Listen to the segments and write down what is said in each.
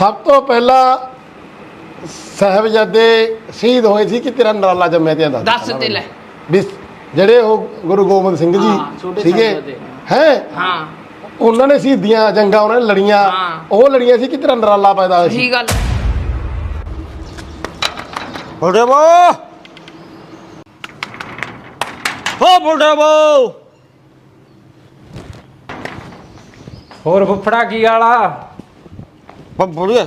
ਸਭ ਤੋਂ ਪਹਿਲਾਂ ਸਾਹਿਬਜ਼ਾਦੇ ਸ਼ਹੀਦ ਹੋਏ ਸੀ ਕਿ ਤੇਰਾ ਨਰਾਲਾ ਜੰਮਿਆ ਤੇ ਦੱਸ ਦੱਸ ਤੇ ਲੈ। ਵੀ ਜਿਹੜੇ ਉਹ ਗੁਰੂ ਗੋਬਿੰਦ ਸਿੰਘ ਜੀ ਸੀਗੇ। ਹੈ? ਹਾਂ। ਉਹਨਾਂ ਨੇ ਸ਼ਹੀਦੀਆਂ ਜੰਗਾਂ ਉਹਨਾਂ ਨੇ ਲੜੀਆਂ। ਉਹ ਲੜੀਆਂ ਸੀ ਕਿ ਤੇਰਾ ਨਰਾਲਾ ਪੈਦਾ ਹੋਇਆ ਸੀ? ਸਹੀ ਗੱਲ। ਬੁੱਢੇ ਬੋ! ਹੋ ਬੁੱਢੇ ਬੋ! ਹੋਰ ਫੁੱਫੜਾ ਕੀ ਵਾਲਾ ਬੁੱਢੇ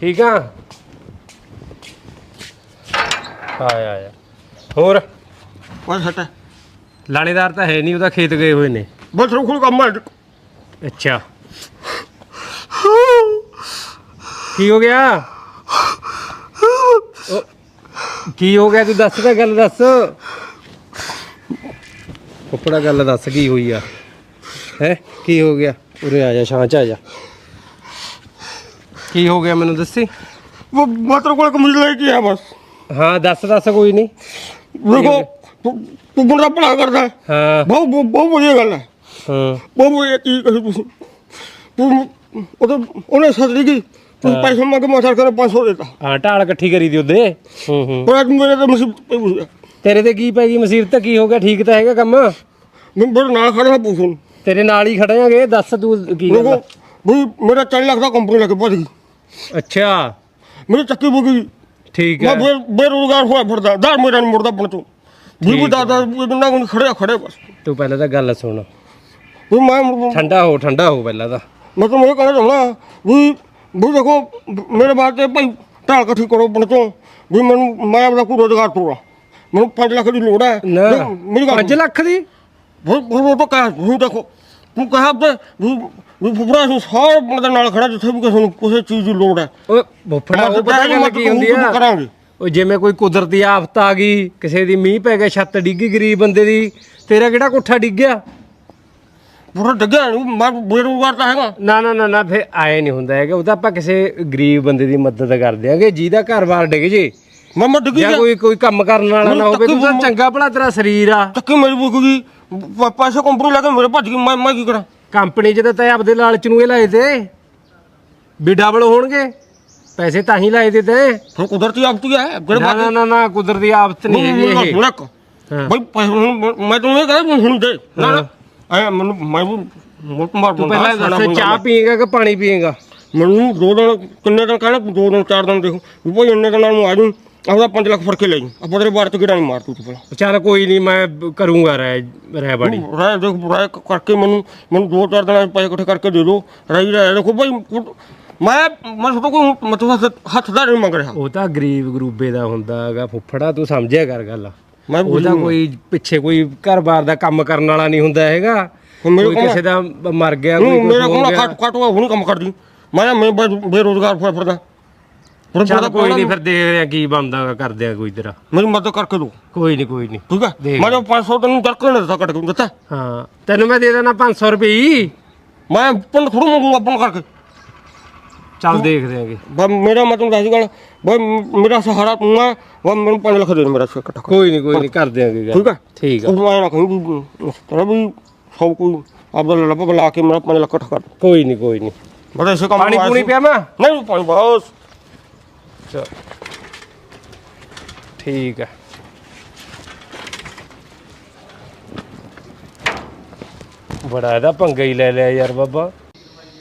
ਠੀਕ ਆ। ਆਇਆ ਆਇਆ ਹੋਰ? ਉਹ ਸੱਟ ਲਾਣੇਦਾਰ ਤਾਂ ਹੈ ਨਹੀਂ ਉਹਦਾ ਖੇਤ ਗਏ ਹੋਏ ਨੇ। ਬਸ ਰੁਕੋ ਕੰਮ ਹੈ ਅੱਛਾ। ਕੀ ਹੋ ਗਿਆ? ਉਹ, ਕੀ ਹੋ ਗਿਆ? ਤੂੰ ਦੱਸ ਤਾਂ ਗੱਲ ਦੱਸ। ਫੁੱਫੜਾ ਗੱਲ ਦੱਸ ਕੀ ਹੋਈ ਆ? ਹੈ? ਕੀ ਹੋ ਗਿਆ? ਉਰੇ ਆ ਜਾ ਛਾਂ ਚ ਆ ਜਾ। ਕੀ ਹੋ ਗਿਆ ਮੈਨੂੰ ਦੱਸੀ? ਉਹ ਮਤਰ ਕੋਲ ਕਮਿਲ ਲੈ ਕੇ ਆ ਬਸ। ਹਾਂ ਦੱਸ ਦੱਸ ਕੋਈ ਨਹੀਂ। ਰੁਕੋ ਤੂੰ ਤੂੰ ਬੜਾ ਭਲਾ ਕਰਦਾ ਹੈ। ਹਾਂ। ਬਹੁਤ ਬਹੁਤ ਵਧੀਆ ਗੱਲ ਹੈ। ਹਾਂ। ਬਹੁਤ ਵਧੀਆ ਚੀਜ਼ ਕਹੀ ਤੁਸੀਂ। ਤੂੰ ਉਹ ਤਾਂ ਉਹਨੇ ਸੱਦਰੀ ਗਈ ਤੂੰ ਹਾਂ। ਪੈਸੇ ਮੰਗ ਮਾਰ ਕਰ 500 ਦੇਤਾ। ਹਾਂ ਢਾਲ ਇਕੱਠੀ ਕਰੀ ਦੀ ਉਹਦੇ। ਹੂੰ ਹੂੰ। ਪਰ ਮੇਰੇ ਤਾਂ ਮੁਸੀਬਤ ਹੈ। ਤੇਰੇ ਤੇ ਕੀ ਪੈ ਗਈ ਮੁਸੀਬਤ? ਕੀ ਹੋ ਗਿਆ? ਠੀਕ ਤਾਂ ਹੈਗਾ ਕੰਮ? ਮੈਂ ਬੜਾ ਨਾਲ ਖੜਾ ਪੁੱਛਣ ਤੇਰੇ ਨਾਲ ਹੀ ਖੜਾਂਗੇ ਦੱਸ ਤੂੰ ਕੀ ਗੱਲ ਰੁਕੋ ਆ? ਵੀ ਮੇਰਾ 4 ਲੱਖ ਦਾ ਕੰਪਨੀ ਲੱਗ ਗਈ। ਅੱਛਾ। ਮੇਰੀ ਚੱਕੀ ਬੁੱਕ ਗਈ। ਠੀਕ ਮੈਂ ਹੈ। ਬੇ- ਬੇਰੁਜ਼ਗਾਰ ਹੋਇਆ ਫਿਰਦਾ। ਦਰ ਮੇਰਾ ਨਹੀਂ ਮੁੜਦਾ ਬਣ ਤੋਂ ਵੀ ਵੀ ਦਾਦਾ ਇਹਨਾਂ ਕੋਲ ਖੜੇ ਆ, ਖੜੇ ਬਸ। ਤੂੰ ਪਹਿਲਾਂ ਤਾਂ ਗੱਲ ਸੁਣ। ਵੀ ਮੈਂ ਠੰਡਾ ਹੋ ਠੰਡਾ ਹੋ ਪਹਿਲਾਂ ਤਾਂ। ਮੈਂ ਤਾਂ ਇਹ ਕਹਿਣਾ ਚਾਹੁੰਦਾ ਵੀ ਵੀ ਦੇਖੋ ਮੇਰੇ ਬਾਤ ਤੇ ਭਾਈ ਢਾਲ ਇਕੱਠੀ ਕਰੋ ਬਣ ਤੋਂ ਵੀ ਮੈਨੂੰ ਮੈਂ ਆਪਦਾ ਕੋਈ ਰੋਜ਼ਗਾਰ ਤੋੜਾ ਮੈਨੂੰ 5 ਲੱਖ ਦੀ ਲੋੜ ਹੈ। ਨਾ ਮੇਰੀ ਗੱਲ 5 ਲੱਖ ਦੀ? ਬਹੁਤ ਬਹੁਤ ਤਾਂ ਕਹਿ ਵੀ ਦੇਖੋ। ਤੂੰ ਕਹਾ ਤੇ ਵੀ ਫੁਫੜਾ ਨੂੰ ਸਾਰ ਬੰਦੇ ਨਾਲ ਖੜਾ ਜਿੱਥੇ ਵੀ ਕਿਸੇ ਨੂੰ ਕਿਸੇ ਚੀਜ਼ ਦੀ ਲੋੜ ਹੈ। ਓਏ ਬੁੱਫੜਾ ਉਹ ਪਤਾ ਗੱਲ ਕੀ ਹੁੰਦੀ ਆ? ਕਰਾਂਗੇ। ਉਹ ਜਿਵੇਂ ਕੋਈ ਕੁਦਰਤੀ ਆਫਤ ਆ ਗਈ ਕਿਸੇ ਦੀ ਮੀਂਹ ਪੈ ਗਿਆ ਛੱਤ ਡਿੱਗੀ ਗਰੀਬ ਬੰਦੇ ਦੀ ਤੇਰਾ ਕਿਹੜਾ ਕੋਠਾ ਡਿੱਗ ਗਿਆ? ਪੂਰਾ ਡੱਗਿਆ ਨਹੀਂ ਮੈਂ ਬੇਰੁਜ਼ਗਾਰ ਤਾਂ ਹੈਗਾ। ਨਾ ਨਾ ਨਾ ਨਾ ਫੇ ਆਏ ਨਹੀਂ ਹੁੰਦਾ ਹੈਗਾ ਉਹ ਤਾਂ ਆਪਾਂ ਕਿਸੇ ਗਰੀਬ ਬੰਦੇ ਦੀ ਮਦਦ ਕਰ ਦਿਆਂਗੇ ਜਿਹਦਾ ਘਰ-ਬਾਰ ਡਿੱਗ ਜੇ। ਮੈਂ ਮੈਂ ਡਿੱਗੀ ਜਾਂ ਗਿਆ। ਕੋਈ ਕੋਈ ਕੰਮ ਕਰਨ ਵਾਲਾ ਨਾ ਹੋਵੇ ਤੂੰ ਤਾਂ ਤੱਕ- ਚੰਗਾ ਭਲਾ ਤੇਰਾ ਸਰੀਰ ਆ। ਚੱਕੀ ਮੇਰੀ ਬੁੱਕ ਗਈ। ਪ- ਪੈਸੇ ਕੰਪਨੀ ਲੈ ਕੇ ਮੇਰੇ ਭੱਜ ਗਈ ਮੈਂ ਮੈਂ ਕੀ ਕਰਾਂ? ਕੰਪਨੀ 'ਚ ਤਾਂ ਤੈਂ ਆਪਦੇ ਲਾਲਚ ਨੂੰ ਇਹ ਲਾਏ ਤੇ। ਵੀ ਡਬਲ ਹੋਣਗੇ। ਪੈਸੇ ਤਾਂ ਹੀ ਲਾਏ ਤੇ ਤੈਂ। ਫਿਰ ਕੁਦਰਤੀ ਆਪਤੀ ਹੈ ਜਿਹੜੇ ਨਾ ਨਾ ਨਾ ਨਾ ਕੁਦਰਤੀ ਆਫਤ ਨਹੀਂ ਹੈਗੀ ਇਹ। ਸੁਣਕ ਹਾਂ। ਬਈ ਪੈਸੇ ਹੁਣ ਮੈਂ ਤੈਨੂੰ ਇਹ ਕਹਿੰਦਾ ਹੁਣ ਦੇ। ਨਾ ਨਾ। ਐ ਮੈਨੂੰ ਮੈਂ ਵੀ ਮੁੱਕ ਮਾਰ ਤੂੰ ਪਹਿਲਾਂ ਦੱਸ ਚਾਹ ਮੈਂ। ਪੀਏਗਾ ਕਿ ਪਾਣੀ ਪੀਏਗਾ? ਮੈਨੂੰ ਦੋ ਦਿਨ ਕਿੰਨੇ ਦਿਨ ਕਹਿਣਾ ਦੋ ਦਿਨ ਚਾਰ ਦਿਨ ਦੇਖੋ। ਵੀ ਭਾਈ ਇੰਨੇ ਦਿਨਾਂ ਨੂੰ ਆ ਜੂ ਆਪਦਾ 5 ਲੱਖ ਫੜ ਕੇ ਲੈ ਜੂ। ਆਪਾਂ ਤੇਰੇ ਬਾਰ ਤੇ ਕਿਹੜਾ ਨਹੀਂ ਮਾਰ ਤੂੰ ਤੇ ਪਹਿਲਾਂ ਚੱਲ ਕੋਈ ਨਹੀਂ ਮੈਂ ਬ- ਕਰੂੰਗਾ ਰਹਿ ਰਹਿ ਬਾੜੀ। ਰਾਇ ਦੇਖ ਰਾਇ ਕਰਕੇ ਮੈਨੂੰ ਮੈਨੂੰ ਦੋ ਚਾਰ ਦਿਨਾਂ 'ਚ ਪੈਸੇ ਇਕੱਠੇ ਕਰਕੇ ਦੇ ਦਿਓ ਰਾਈ ਰਾਇ ਦੇਖੋ ਭਾਈ ਕੁ- ਮੈਂ ਮੈਂ ਤੁਹਾਡੇ ਕੋਈ ਮਤਲਬ ਹੱਥ ਦਾ ਨਹੀਂ ਮੰਗ ਰਿਹਾ। ਉਹ ਤਾਂ ਗਰੀਬ ਗਰੂਬੇ ਦਾ ਹੁੰਦਾ ਹੈਗਾ ਫੁੱਫੜਾ ਤੂੰ ਸਮਝਿਆ ਕਰ ਗੱਲ। ਮੈਂ ਉਹ ਤਾਂ ਕੋਈ ਪਿੱਛੇ ਕੋਈ ਘਰ-ਬਾਰ ਦਾ ਕੰਮ ਕਰਨ ਵਾਲਾ ਨਹੀਂ ਹੁੰਦਾ ਹੈਗਾ। ਹੁਣ ਮੇਰੇ ਕੋਈ ਕੋਲ- ਕਿਸੇ ਦਾ ਮਰ ਗਿਆ ਕੋਈ ਕੁਛ ਮੇਰਾ ਹੋ ਕੋਲ ਗਿਆ। ਕੱਟ ਕੱਟ ਹੋਇਆ ਹੁਣ ਕੰਮ ਕਰਦੀ। ਮੈਂ ਮੈਂ ਬੇਰੁਜ਼ਗਾਰ ਫਿਰਦਾ। ਹੁਣ ਚੱਲ ਪਤਾ ਕੋਈ ਨਹੀਂ ਫਿਰ ਦੇਖਦੇ ਆ ਕੀ ਬਣਦਾ ਕਰਦੇ ਆ ਕੋਈ ਤੇਰਾ ਮੇਰੀ ਮਦਦ ਕਰਕੇ ਦੋ। ਕੋਈ ਨਹੀਂ ਕੋਈ ਨਹੀਂ ਠੀਕ ਹੈ ਦੇਖ ਮੈਂ ਤਾਂ 500 ਤੈਨੂੰ ਚੱਕ ਦਿੱਤਾ ਕੱਟ ਕੇ ਦਿੱਤਾ? ਹਾਂ ਤੈਨੂੰ ਮੈਂ ਦੇ ਦੇਣਾ 500 ਰੁਪਏ ਹੀ। ਮੈਂ ਪਿੰਡ ਥੋੜੂ ਮੰਗੂ ਆਪਣ ਕਰਕੇ। ਚੱਲ ਦੇਖਦੇ ਆਂਗੇ ਬਸ ਮੇਰਾ ਮਤਲਬ ਦੱਸ ਗੱਲ ਬਈ ਮੇਰਾ ਸਹਾਰਾ ਤੂੰ ਆ ਬਸ ਮੈਨੂੰ 5 ਲੱਖ ਦੇ ਦੇ ਮੇਰਾ ਇਕੱਠਾ ਕਰ। ਕੋਈ ਨਹੀਂ ਕੋਈ ਨਹੀਂ ਕਰ ਦਿਆਂਗੇ ਗੱਲ। ਠੀਕ ਹੈ ਠੀਕ ਆ। ਉਹ ਮੈਂ ਨਾ ਕਹੀਂ ਵੀ ਤੇਰਾ ਵੀ ਸਭ ਕੋਈ ਆਪਦਾ ਲੱਭ ਬੁਲਾ ਕੇ ਮੇਰਾ 5 ਲੱਖ ਇਕੱਠਾ ਕਰ। ਕੋਈ ਨਹੀਂ ਕੋਈ ਨਹੀਂ ਬਸ ਇਸੇ ਕੰਮ ਪਾਣੀ ਪੂਣੀ। ਪਿਆ ਮੈਂ ਨਹੀਂ ਪਾਣੀ ਬਸ। ਚਲ ਠੀਕ ਹੈ। ਬੜਾ ਇਹਦਾ ਪੰਗਾ ਹੀ ਲੈ ਲਿਆ ਯਾਰ ਬਾਬਾ।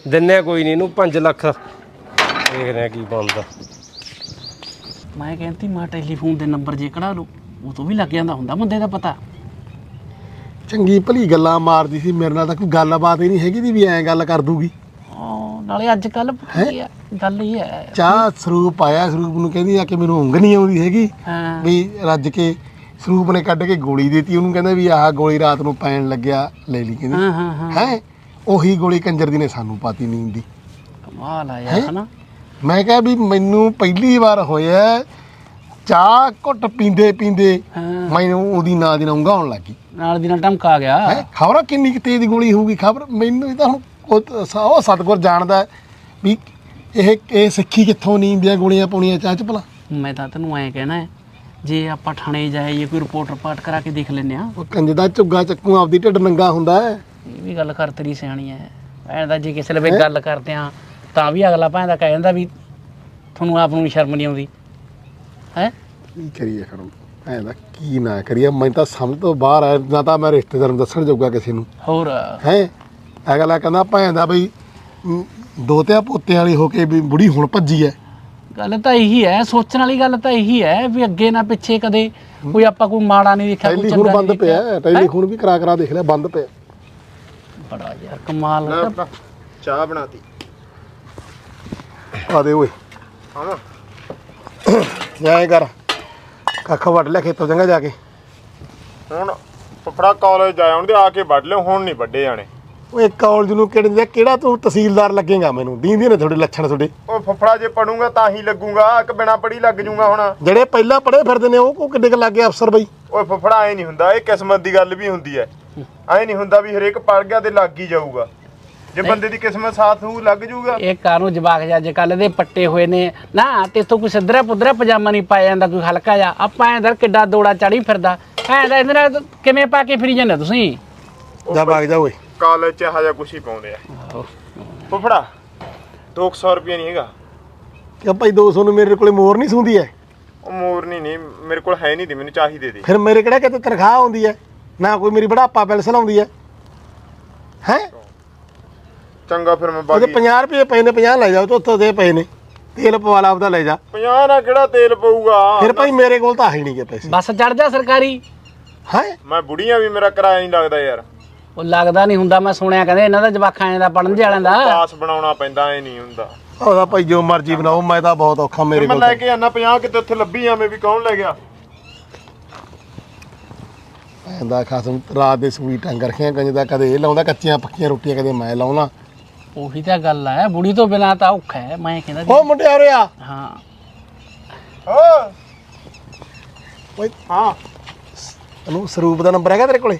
ਦਿੰਨੇ ਕੋਈ ਨਹੀਂ ਇਹਨੂੰ 5 ਲੱਖ। ਦੇਖਦੇ ਆ ਕੀ ਬਣਦਾ। ਮੈਂ ਕਹਿੰਦੀ ਮਾ ਟੈਲੀਫੋਨ ਦੇ ਨੰਬਰ ਜੇ ਕਢਾ ਲਓ ਉਹ ਤੋਂ ਵੀ ਲੱਗ ਜਾਂਦਾ ਹੁੰਦਾ ਬੰਦੇ ਦਾ ਪਤਾ। ਚੰਗੀ ਭਲੀ ਗੱਲਾਂ ਮਾਰਦੀ ਸੀ ਮੇਰੇ ਨਾਲ ਤਾਂ ਕੋਈ ਗੱਲਬਾਤ ਹੀ ਨਹੀਂ ਹੈਗੀ ਦੀ ਵੀ ਐਂ ਗੱਲ ਕਰ ਦੂਗੀ। ਹਾਂ ਨਾਲੇ ਅੱਜ ਕੱਲ ਕੀ ਆ? ਗੱਲ ਇਹ ਹੈ ਚਾਹ ਸਰੂਪ ਆਇਆ ਸਰੂਪ ਨੂੰ ਕਹਿੰਦੀ ਆ ਕਿ ਮੈਨੂੰ ਉਂਗ ਨਹੀਂ ਆਉਂਦੀ ਹੈਗੀ। ਹਾਂ। ਵੀ ਰੱਜ ਕੇ ਸਰੂਪ ਨੇ ਕੱਢ ਕੇ ਗੋਲੀ ਦਿੱਤੀ ਉਹਨੂੰ ਕਹਿੰਦਾ ਵੀ ਆਹ ਗੋਲੀ ਰਾਤ ਨੂੰ ਪੈਣ ਲੱਗਿਆ ਲੈ ਲਈ ਕਹਿੰਦੀ। ਹਾਂ ਹਾਂ ਹਾਂ। ਹੈ? ਉਹੀ ਗੋਲੀ ਕੰਜਰ ਦੀ ਨੇ ਸਾਨੂੰ ਪਾਤੀ ਨੀਂਦ ਦੀ। ਕਮਾਲ ਆ ਯਾਰ ਹਨਾ? ਮੈਂ ਕਿਹਾ ਵੀ ਮੈਨੂੰ ਪਹਿਲੀ ਵਾਰ ਹੋਇਆ ਚਾਹ ਘੁੱਟ ਪੀਂਦੇ ਪੀਂਦੇ ਹਾਂ। ਮੈਨੂੰ ਉਹਦੀ ਨਾਂ ਦੀ ਨੰਗਾ ਆਉਣ ਲੱਗੀ। ਨਾਲ ਦੀ ਨਾਲ ਟਮਕਾ ਗਿਆ। ਹੈ? ਖਬਰ ਕਿੰਨੀ ਕੁ ਤੇਜ਼ ਗੋਲੀ ਹੋਊਗੀ ਖਬਰ ਮੈਨੂੰ ਇਹ ਤਾਂ ਹੁਣ ਉਹ ਸ- ਉਹ ਸਤਗੁਰ ਜਾਣਦਾ ਹੈ ਵੀ ਇਹ ਇਹ ਸਿੱਖੀ ਕਿੱਥੋਂ ਨੀਂਦ ਦੀਆਂ ਗੋਲੀਆਂ ਪਾਉਣੀਆਂ ਚਾਹ ਚ ਭਲਾ? ਮੈਂ ਤਾਂ ਤੈਨੂੰ ਐਂ ਕਹਿਣਾ ਹੈ ਜੇ ਆਪਾਂ ਥਾਣੇ ਜਾਈਏ ਕੋਈ ਰਿਪੋਰਟ ਰਿਪਾਰਟ ਕਰਾ ਕੇ ਦੇਖ ਲੈਨੇ ਆ ਉਹ ਕੰਜ ਦਾ ਝੁੱਗਾ ਚੱਕੂ ਆਪਦੀ ਢਿੱਡ ਨੰਗਾ ਹੁੰਦਾ ਹੈ। ਇਹ ਵੀ ਗੱਲ ਕਰ ਤੇਰੀ ਸਿਆਣੀ ਹੈ ਭੈਣ ਦਾ ਜੇ ਕਿਸੇ ਲਵੇ ਗੱਲ ਕਰਦੇ ਆ ਤਾਂ ਵੀ ਅਗਲਾ ਦਾ ਕਹਿ ਜਾਂਦਾ ਵੀ ਤੁਹਾਨੂੰ ਆਪ ਨੂੰ ਵੀ ਸ਼ਰਮ ਨਹੀਂ ਆਉਂਦੀ। ਹੈ? ਕੀ ਕਰੀਏ ਫਿਰ ਐਂ ਦਾ ਕੀ ਨਾ ਕਰੀਏ ਮੈਨੂੰ ਤਾਂ ਸਮਝ ਤੋਂ ਬਾਹਰ ਆ ਨਾ ਤਾਂ ਮੈਂ ਰਿਸ਼ਤੇਦਾਰ ਨੂੰ ਦੱਸਣ ਜੋਗਾ ਕਿਸੇ ਨੂੰ। ਹੋਰ? ਹੈ? ਅਗਲਾ ਕਹਿੰਦਾ ਭੈਣ ਦਾ ਬਈ ਮ, ਦੋਤਿਆਂ ਪੋਤਿਆਂ ਵਾਲੀ ਹੋ ਕੇ ਵੀ ਬੁੜੀ ਹੁਣ ਭੱਜੀ ਐ। ਗੱਲ ਤਾਂ ਇਹੀ ਹੈ ਸੋਚਣ ਵਾਲੀ ਗੱਲ ਤਾਂ ਇਹੀ ਹੈ ਵੀ ਅੱਗੇ ਨਾ ਪਿੱਛੇ ਕਦੇ ਕੋਈ ਆਪਾਂ ਕੋਈ ਮਾੜਾ ਨਹੀਂ ਦੇਖਿਆ ਕੋਈ ਟੈਲੀਫੋਨ ਚੰਗਾ ਬੰਦ ਨਹੀਂ ਪਿਆ ਦੇਖਿਆ। ਟੈਲੀਫੋਨ ਵੀ ਕਰਾ ਕਰਾ ਦੇਖ ਲਿਆ ਬੰਦ ਪਿਆ। ਬੜਾ ਯਾਰ ਕਮਾਲ ਹੈ ਚਾਹ ਬਣਾਤੀ। ਆ ਦੇ ਓਏ। ਹਾਂ। ਜਾਏ ਕਰ ਕੱਖ ਵੱਢ ਲਿਆ ਖੇਤੋਂ ਚੰਗਾ ਜਾ ਕੇ। ਹੁਣ ਫਫੜਾ ਕਾਲਜ ਜਾ ਆਉਣ ਦੇ ਆ ਕੇ ਵੱਢ ਲਿਓ ਹੁਣ ਨਹੀਂ ਵੱਡੇ ਜਾਣੇ। ਓਏ ਕਾਲਜ ਨੂੰ ਕਿਹੜੇ ਦਾ ਕਿਹੜਾ ਤੂੰ ਤਹਿਸੀਲਦਾਰ ਲੱਗੇਗਾ ਮੈਨੂੰ? ਦੀਂਦੀ ਨੇ ਤੁਹਾਡੇ ਲੱਛਣ ਤੁਹਾਡੇ। ਉਹ ਫਫੜਾ ਜੇ ਪੜੂੰਗਾ ਤਾਂ ਹੀ ਲੱਗੂਗਾ ਕਿ ਬਿਨਾ ਪੜੀ ਲੱਗ ਜੂਗਾ ਹੁਣ। ਜਿਹੜੇ ਪਹਿਲਾਂ ਪੜੇ ਫਿਰਦੇ ਨੇ ਉਹ ਕੋ ਕਿੱਡੇ ਕ ਲੱਗੇ ਅਫਸਰ ਬਈ? ਓਏ ਫਫੜਾ ਐ ਨਹੀਂ ਹੁੰਦਾ ਇਹ ਕਿਸਮਤ ਦੀ ਗੱਲ ਵੀ ਹੁੰਦੀ ਐ। ਐ ਨਹੀਂ ਹੁੰਦਾ ਵੀ ਹਰੇਕ ਪੜ ਗਿਆ ਤੇ ਲੱਗ ਹੀ ਜਾਊਗਾ। ਜੇ ਬੰਦੇ ਦੀ ਕਿਸਮਤ ਸਾਥ ਹੋਊ ਲੱਗ ਜੂਗਾ। ਇਹ ਕਾਨੂੰ ਜਵਾਕ ਜਾ ਅੱਜ ਕੱਲ ਦੇ ਪੱਟੇ ਹੋਏ ਨੇ। ਨਾ ਤੇਥੋਂ ਕੋਈ ਸਿੱਧਰਾ ਪੁੱਧਰਾ ਪਜਾਮਾ ਨਹੀਂ ਪਾਇਆ ਜਾਂਦਾ ਕੋਈ ਹਲਕਾ ਜਾ ਆਪਾਂ ਐਂ ਕਿੱਡਾ ਦੋੜਾ ਚੜੀ ਫਿਰਦਾ। ਐਂ ਦਾ ਇਹਦੇ ਨਾਲ ਕਿਵੇਂ ਪਾ ਕੇ ਫਿਰੀ ਜਾਂਦੇ ਤੁਸੀਂ? ਜਾ ਭਾਗ ਜਾ ਓਏ। ਕਾਲਜ ਚ ਇਹੋ ਜਿਹਾ ਕੁਛ ਹੀ ਪਾਉਂਦੇ ਆ। ਫਫੜਾ 200 ਰੁਪਏ ਨਹੀਂ ਹੈਗਾ। ਕਿ ਭਾਈ 200 ਨੂੰ ਮੇਰੇ ਕੋਲੇ ਮੋਰ ਨਹੀਂ ਸੁੰਦੀ ਐ? ਉਹ ਮੋਰਨੀ ਨਹੀਂ ਮੇਰੇ ਕੋਲ ਹੈ ਨਹੀਂ ਦੀ ਮੈਨੂੰ ਚਾਹੀਦੇ ਦੇ। ਫਿਰ ਮੇਰੇ ਕਿਹੜਾ ਕਿਤੇ ਤਨਖਾਹ ਆਉਂਦੀ ਐ? ਨਾ ਕੋਈ ਮੇਰੀ ਬੜਾਪਾ ਪੈਨਸ਼ਨ ਆਉਂਦੀ ਐ। ਹੈ? ਚੰਗਾ ਫਿਰ ਮੈਂ ਉਹਦੇ ਬਾਕੀ 50 ਰੁਪਏ ਪਏ ਨੇ 50 ਲੈ ਜਾਓ ਤੇ ਉੱਥੋਂ ਦੇ ਪਏ ਨੇ। ਤੇਲ ਪਵਾ ਲਾ ਆਪਦਾ ਲੈ ਜਾ। 50 ਨਾਲ ਕਿਹੜਾ ਤੇਲ ਪਊਗਾ? ਫਿਰ ਭਾਈ ਮੇਰੇ ਕੋਲ ਤਾਂ ਹੈ ਨਹੀਂ ਗੇ ਪੈਸੇ। ਬੱਸ ਚੜ ਜਾ ਸਰਕਾਰੀ। ਹੈ? ਮੈਂ ਬੁੜੀਆਂ ਵੀ ਮੇਰਾ ਕਿਰਾਇਆ ਨਹੀਂ ਲੱਗਦਾ ਯਾਰ। ਉਹ ਲੱਗਦਾ ਨਹੀਂ ਹੁੰਦਾ ਮੈਂ ਸੁਣਿਆ ਕਹਿੰਦੇ ਇਹਨਾਂ ਦਾ ਜਵਾਕਾਂ ਐਂ ਦਾ ਪੜਨ ਵਾਲਿਆਂ ਦਾ। ਪਾਸ ਬਣਾਉਣਾ ਪੈਂਦਾ ਐ ਨਹੀਂ ਹੁੰਦਾ। ਉਹਦਾ ਭਾਈ ਜੋ ਮਰਜ਼ੀ ਬਣਾਓ ਮੈਂ ਤਾਂ ਬਹੁਤ ਔਖਾ ਮੇਰੇ ਮੈਂ ਕੋਲ ਲੈ ਕੇ ਆਣਾ 50 ਕਿਤੇ ਉੱਥੇ ਲੱਭੀ ਆਵੇਂ ਵੀ ਕੌਣ ਲੈ ਗਿਆ? ਦਾ ਖਾਸਮ ਰਾਤ ਦੇ ਸੂਈ ਟੰਗ ਰੱਖਿਆ ਗੰਜ ਦਾ ਕਦੇ ਇਹ ਲਾਉਂਦਾ ਕੱਚੀਆਂ ਪੱਕੀਆਂ ਰੋਟੀਆਂ ਕਦੇ ਮੈਂ ਲਾਉਣਾ। ਉਹੀ ਤਾਂ ਗੱਲ ਹੈ ਬੁੜੀ ਤੋਂ ਬਿਨਾ ਤਾਂ ਔਖਾ ਹੈ ਮੈਂ ਕਹਿੰਦਾ ਜੀ, ਓ ਮੁੰਡਿਆ ਉਰੇ ਆ ਹਾਂ। ਓ ਓਏ। ਹਾਂ। ਤੈਨੂੰ ਸਰੂਪ ਦਾ ਨੰਬਰ ਹੈਗਾ ਤੇਰੇ ਕੋਲੇ?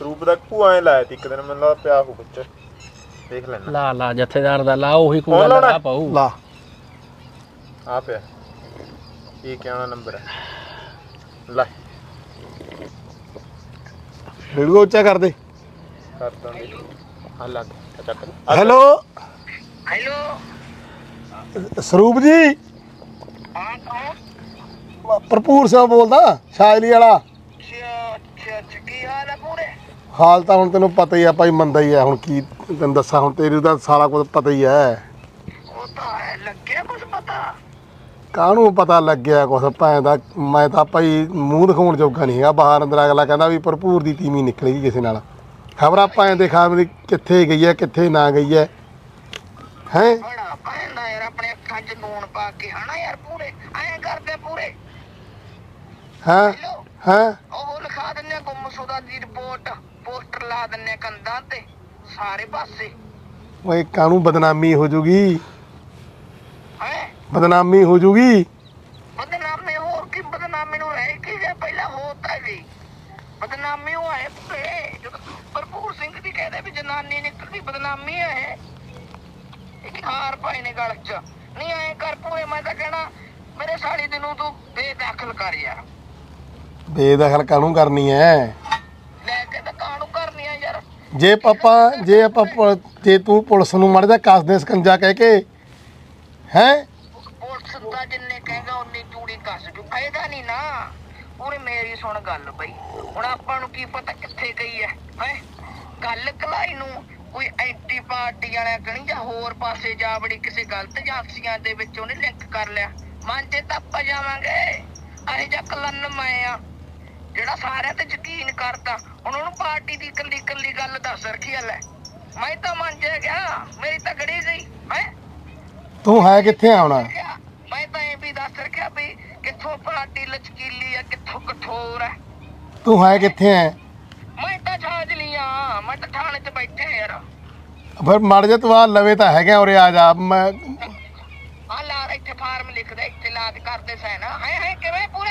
ਰੂਪ ਦਾ ਭੂਆ ਐ ਲਾਇਆ ਤੀ ਇੱਕ ਦਿਨ ਮੈਨੂੰ ਲੱਗਦਾ ਪਿਆ ਹੋ ਵਿੱਚ। ਦੇਖ ਲੈਣਾ। ਲਾ ਲਾ ਜਥੇਦਾਰ ਦਾ ਲਾ ਉਹੀ ਗੱਲ ਲਾਉਣਾ? ਆ ਪਾਉ ਲਾ। ਆ ਪਿਆ। ਇਹ ਕਿਹੜਾ ਨੰਬਰ? ਹੈ ਲੈ। ਵੀਡੀਓ ਉੱਚਾ ਕਰ ਦੇ। ਕਰਤਾ ਆ ਲੱਗ ਆ ਚੱਕ ਹੈਲੋ? ਹੈਲੋ? ਸਰੂਪ ਜੀ? ਹਾਂ ਕੌਣ? ਭਰਪੂਰ ਸਿੰਘ ਬੋਲਦਾ ਸ਼ਾਇਲੀ ਵਾਲਾ। ਅੱਛਾ ਅੱਛਾ ਕੀ ਹਾਲ ਹੈ ਪੂਰੇ ਹਾਲ ਤਾਂ ਹੁਣ ਤੈਨੂੰ ਪਤਾ ਹੀ ਆ ਭਾਈ ਮੰਦਾ ਹੀ ਆ, ਹੁਣ ਕੀ ਤੈਨੂੰ ਦੱਸਾਂ, ਹੁਣ ਤੇਰੀ ਤਾਂ ਸਾਰਾ ਕੁਝ ਪਤਾ ਹੀ ਹੈ ਉਹ ਤਾਂ ਹੈ ਲੱਗਿਆ ਕੁਝ ਪਤਾ ਕਾਹਨੂੰ ਪਤਾ ਲੱਗਿਆ ਕੁਛ? ਭੈਣ ਦਾ, ਮੈਂ ਤਾਂ ਭਾਈ ਮੂੰਹ ਦਿਖਾਉਣ ਜੋਗਾ ਨਹੀਂ ਹੈਗਾ ਬਾਹਰ ਅੰਦਰ, ਅਗਲਾ ਕਹਿੰਦਾ ਵੀ ਭਰਪੂਰ ਦੀ ਤੀਵੀਂ ਨਿਕਲੇਗੀ ਕਿਸੇ ਨਾਲ। ਖਬਰਾਂ ਆਪਾਂ ਦੇ ਖਾਬ ਕਿੱਥੇ ਗਈ ਹੈ, ਕਿੱਥੇ ਨਾ ਗਈ ਹੈ। ਹੈ? ਬੜਾ ਪੈਂਦਾ ਯਾਰ ਆਪਣੇ ਅੱਖਾਂ 'ਚ ਨੂਣ ਪਾ ਕੇ ਹਨਾ ਯਾਰ ਪੂਰੇ ਐਂ ਕਰਦੇ ਪੂਰੇ ਹਾਂ? ਹੈਲੋ ਹਾਂ? ਉਹ ਆ ਗੁੰਮਸ਼ੁਦਾ ਦੀ ਰਿਪੋਰਟ। ਪੋਸਟਰ ਲਾ ਦਿੰਨੇ ਕੰਧਾਂ ਤੇ ਸਾਰੇ ਪਾਸੇ। ਓਏ ਕਾਹਨੂੰ ਬਦਨਾਮੀ ਹੋ ਜੂਗੀ? ਹੈ? ਬਦਨਾਮੀ ਹੋ ਜੂਗੀ? ਬਦਨਾਮੀ ਹੋਰ ਕੀ ਬਦਨਾਮੀ ਨੂੰ ਰਹਿ ਕੀ ਜੇ ਪਹਿਲਾਂ ਹੋ ਤਾਂ ਗਈ ਬਦਨਾਮੀ ਉਹ ਹੈ ਜਦੋਂ ਭਰਪੂਰ ਸਿੰਘ ਦੀ ਕਹਿੰਦੇ ਵੀ ਜਨਾਨੀ ਨਿਕਲਦੀ ਬਦਨਾਮੀ ਹੈ ਇੱਕ ਹਾਰ ਪਾਈ ਨੇ ਗਲ 'ਚ। ਨਹੀਂ ਐ ਕਰ ਪੂਰੇ ਮੈਂ ਤਾਂ ਕਹਿਣਾ ਮੇਰੇ ਸਾਲੀ ਦੇ ਨੂੰ ਤੂੰ ਬੇਦਖਲ ਕਰ ਯਾਰ। ਬੇਦਖਲ ਕਾਹਨੂੰ ਕਰਨੀ ਹੈ ਲੈ ਕੇ ਤਾਂ ਕਾਹਨੂੰ ਕਰਨੀ ਆ ਯਾਰ? ਜੇ ਪਾਪਾ ਜੇ ਆਪਾਂ ਪੁ- ਜੇ ਤੂੰ ਪੁਲਿਸ ਨੂੰ ਮੜ ਜਾ ਕੱਸ ਦੇ ਸਕੰਜਾ ਕਹਿ ਕੇ ਹੈ? ਪੁਲਿਸ ਦਾ ਜਿੰਨੇ ਕਹੇਗਾ ਉਨੀ ਚੂੜੀ ਕੱਸ ਜੂ। ਫਾਇਦਾ ਨਹੀਂ ਨਾ। ਪੂਰੀ ਮੇਰੀ ਸੁਣ ਗੱਲ ਬਈ। ਹੁਣ ਆਪਾਂ ਨੂੰ ਕੀ ਪਤਾ ਕਿੱਥੇ ਗਈ ਹੈ ਹੈ? ਗੱਲ ਕਲਾਈ ਨੂੰ ਕੋਈ ਐਂਟੀ ਪਾਰਟੀ ਵਾਲਿਆਂ ਕਣੀ ਜਾਂ ਹੋਰ ਪਾਸੇ ਜਾ ਬੜੀ ਕਿਸੇ ਗਲਤ ਏਜੰਸੀਆਂ ਦੇ ਵਿੱਚ ਉਹਨੇ ਲਿੰਕ ਕਰ ਲਿਆ। ਮਨ ਤੇ ਤਾਂ ਆਪਾਂ ਜਾਵਾਂਗੇ। ਅਰੇ ਜਾਂ ਕਲਨ ਮੈਂ ਆ। ਜਿਹੜਾ ਸਾਰਿਆਂ ਤੇ ਯਕੀਨ ਕਰਦਾ ਹੁਣ ਉਹਨੂੰ ਪਾਰਟੀ ਦੀ ਇਕੱਲੀ ਇਕੱਲੀ ਗੱਲ ਦੱਸ ਰੱਖੀ ਆ ਲੈ। ਮੈਂ ਤਾਂ ਮੰਨ ਜਾ ਗਿਆ ਮੇਰੀ ਤਾਂ ਗੜੀ ਗਈ ਹੈ? ਤੂੰ ਹੈ ਕਿੱਥੇ ਆਉਣਾ ਮੈਂ ਤਾਂ ਇਹ ਵੀ ਦੱਸ ਰੱਖਿਆ ਵੀ ਕਿੱਥੋਂ ਪਾਰਟੀ ਲਚਕੀਲੀ ਆ ਕਿੱਥੋਂ ਕਠੋਰ ਆ। ਤੂੰ ਹੈ ਕਿੱਥੇ ਹੈ ਮੈਂ ਤਾਂ ਛਾਜ ਲਿਆ ਮੈਂ ਤਾਂ ਥਾਣੇ 'ਚ ਬੈਠੇ ਯਾਰ। ਫਿਰ ਮੜ ਜਾ ਤੂੰ ਆ ਲਵੇ ਤਾਂ ਹੈਗਾ ਉਰੇ ਆ ਜਾ ਮੈਂ ਆ ਲਾ ਇੱਥੇ ਫਾਰਮ ਲਿਖਦਾ ਇੱਥੇ ਲਾਦ ਕਰਦੇ ਸੈਨ। ਹੈ ਹੈ ਕਿਵੇਂ ਪੂਰੇ?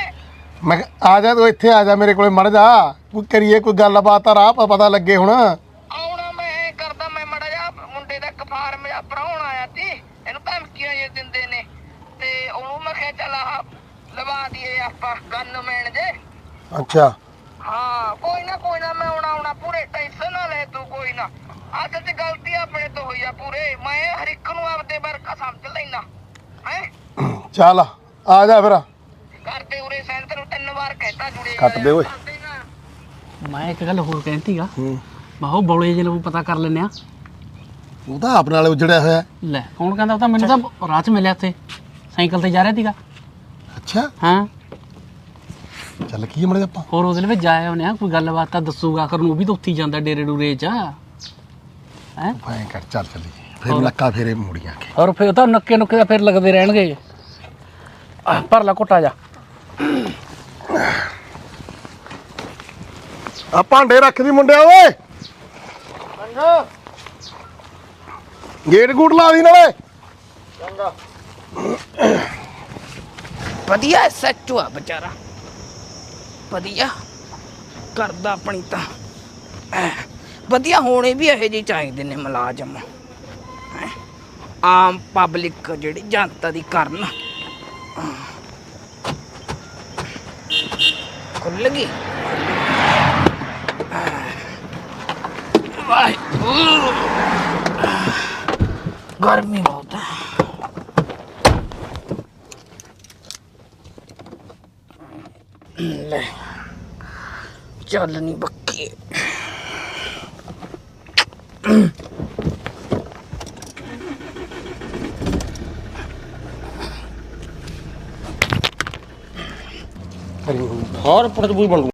ਮੈਂ ਕਿਹਾ ਆ ਜਾ ਤੂੰ ਇੱਥੇ ਆ ਜਾ ਮੇਰੇ ਕੋਲੇ ਮੜ ਜਾ। ਕੋਈ ਕਰੀਏ ਕੋਈ ਗੱਲਬਾਤ ਆ ਰਾਹ ਪ- ਪਤਾ ਲੱਗੇ ਹੁਣ। ਆਉਣਾ ਮੈਂ ਐਂ ਕਰਦਾ ਮੈਂ ਮੜਾ ਜਾ। ਮੁੰਡੇ ਦਾ ਇੱਕ ਫਾਰਮ ਭਰਾਉਣ ਆਇਆ ਸੀ। ਇਹਨੂੰ ਧਮਕੀਆਂ ਜੇ ਦਿੰਦੇ ਨੇ। ਤੇ ਉਹਨੂੰ ਮੈਂ ਕਿਹਾ ਚੱਲ ਆਹ ਲਵਾ ਦਈਏ ਆਪਾਂ ਗਨ ਮੈਨ ਜੇ। ਅੱਛਾ। ਹਾਂ ਕੋਈ ਨਾ ਕੋਈ ਨਾ ਮੈਂ ਆਉਣਾ ਆਉਣਾ। ਪੂਰੇ ਟੈਨਸ਼ਨ ਨਾ ਲੈ ਤੂੰ ਕੋਈ ਨਾ। ਅੱਜ ਤੇ ਗਲਤੀ ਆਪਣੇ ਤੋਂ ਹੋਈ ਆ ਪੂਰੇ। ਮੈਂ ਹਰ ਇੱਕ ਨੂੰ ਆਪਦੇ ਵਰਗਾ ਸਮਝ ਲੈਣਾ ਹੈ? ਚੱਲ ਆ ਜਾ ਫਿਰ। ਕਰਦੇ ਉਰੇ ਤਿੰਨ ਵਾਰ ਕਹਿਤਾ ਜੁੜੇ ਕੱਟ ਦੇ ਓਏ। ਮੈਂ ਇੱਕ ਗੱਲ ਹੋਰ ਕਹਿੰਦੀ ਆ। ਹੂੰ। ਬਾਹੋ ਬੌਲੇ ਜਿਹੇ ਨੂੰ ਪਤਾ ਕਰ ਲੈਨੇ ਆ। ਉਹ ਤਾਂ ਆਪ ਨਾਲ ਉਜੜਿਆ ਹੋਇਆ। ਲੈ ਕੌਣ ਕਹਿੰਦਾ ਉਹ ਤਾਂ ਮੈਨੂੰ ਤਾਂ 'ਚ ਮਿਲਿਆ ਇੱਥੇ ਸਾਈਕਲ ਤੇ ਜਾ ਰਿਹਾ ਸੀਗਾ। ਅੱਛਾ। ਹਾਂ। ਚੱਲ ਕੀ ਮੜੇ ਆਪਾਂ? ਹੋਰ ਉਹਦੇ ਵਿੱਚ ਜਾਇਆ ਉਹਨੇ ਕੋਈ ਗੱਲਬਾਤ ਤਾਂ ਦੱਸੂਗਾ। ਕਰ ਨੂੰ ਉਹ ਵੀ ਤਾਂ ਉੱਥੇ ਜਾਂਦਾ ਡੇਰੇ ਡੂਰੇ 'ਚ। ਹੈ? ਐਂ ਕਰ ਚੱਲ ਚੱਲੀ ਫਿਰ ਲੱਕਾ ਫੇਰੇ ਮੁੜੀਆਂ ਕੇ ਔਰ ਫਿਰ ਤਾਂ ਨੱਕੇ ਨੁੱਕੇ ਦਾ ਫਿਰ ਲੱਗਦੇ ਰਹਿਣਗੇ। ਭਰ ਲਾ ਘੁੱਟਾ ਜਾ। ਆ ਭਾਂਡੇ ਰੱਖ ਦੀ ਮੁੰਡਿਆ, ਓਏ। ਗੇਟ ਗੂਟ ਲਾ ਦੀ ਨਾਲੇ। ਵਧੀਆ ਸੱਚੂ ਆ ਵਿਚਾਰਾ। ਵਧੀਆ। ਕਰਦਾ ਆਪਣੀ ਤਾਂ। ਵਧੀਆ ਹੋਣੇ ਵੀ ਇਹੋ ਜਿਹੇ ਚਾਹੀਦੇ ਨੇ ਮੁਲਾਜ਼ਮ। ਆਮ ਪਬਲਿਕ ਜਿਹੜੀ ਜਨਤਾ ਦੀ ਕਰਨ। ਖੁੱਲ ਗਈ। ਵਾਹਿਗੁਰੂ ਗਰਮੀ ਬਹੁਤ ਹੈ ਲੈ ਚੱਲ ਨਹੀਂ ਬੱਕੀ ਹਰ ਪੜ ਬੂਈ ਬਣ